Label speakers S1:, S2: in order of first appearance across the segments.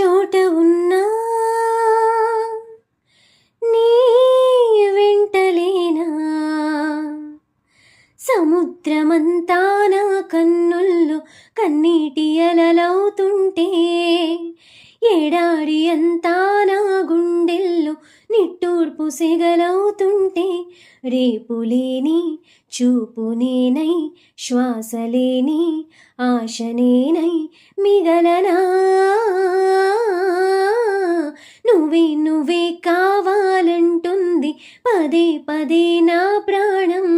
S1: చోట ఉన్నా నీ వెంటలేనా? సముద్రమంతా నా కన్నుల్లో కన్నీటి అలలవుతుంటే ఎడారి అంతా నిట్టూర్పు సెగలవుతుంటే రేపులేని చూపునేనై శ్వాసలేని ఆశనేనై మిగలనా? నువ్వే నువ్వే కావాలంటుంది పదే పదే నా ప్రాణం.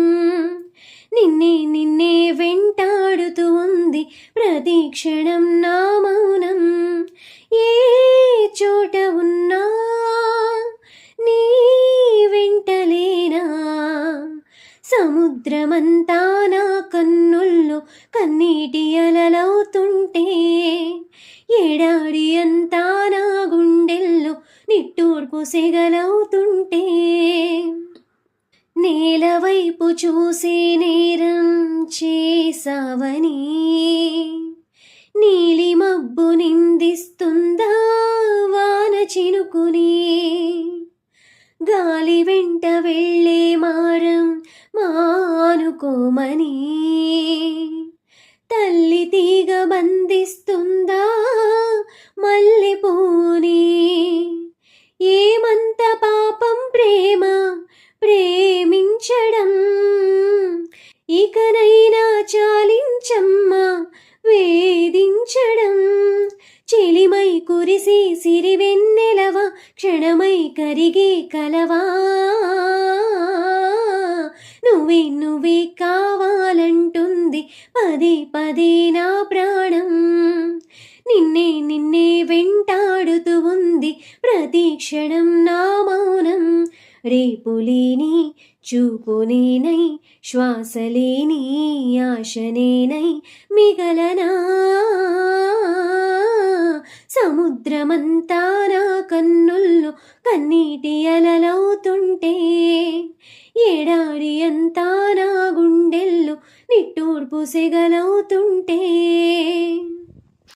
S1: నిన్నే నిన్నే వెంటాడుతూ ఉంది ప్రతి క్షణం నా మౌనం. ఏ చోట సముద్రమంతా నా కన్నుల్లో కన్నీటి అలలవుతుంటే ఎడారి అంతా నా గుండెల్లో నిట్టూర్పు సెగలవుతుంటే నేల వైపు చూసే నేరం చేసావని నీలి మబ్బు నిందిస్తుందా వాన చినుకుని గాలి వెంట వెళ్ళే మారం మానుకోమని. తల్లి తీగ బంధిస్తుందా? మల్లెపూని ఏమంత పాపం ప్రేమ ప్రేమించడం? ఇకనైనా చాలించమ్మా వేధించడం. చెలిమై కురిసి సిరివెన్నెలవా క్షణమై కరిగే కలవా? పదే నా ప్రాణం. నిన్నే నిన్నే వెంటాడుతూ ఉంది ప్రతి క్షణం నా మౌనం. రేపులేని చూపునేనై శ్వాసలేని ఆశనేనై మిగలనా? సముద్రమంతా నా కన్నుల్లో కన్నీటి అలలవుతుంటే ఎడారి అంతా నా గుండెల్లో నిట్టూర్పు సెగలవుతుంటే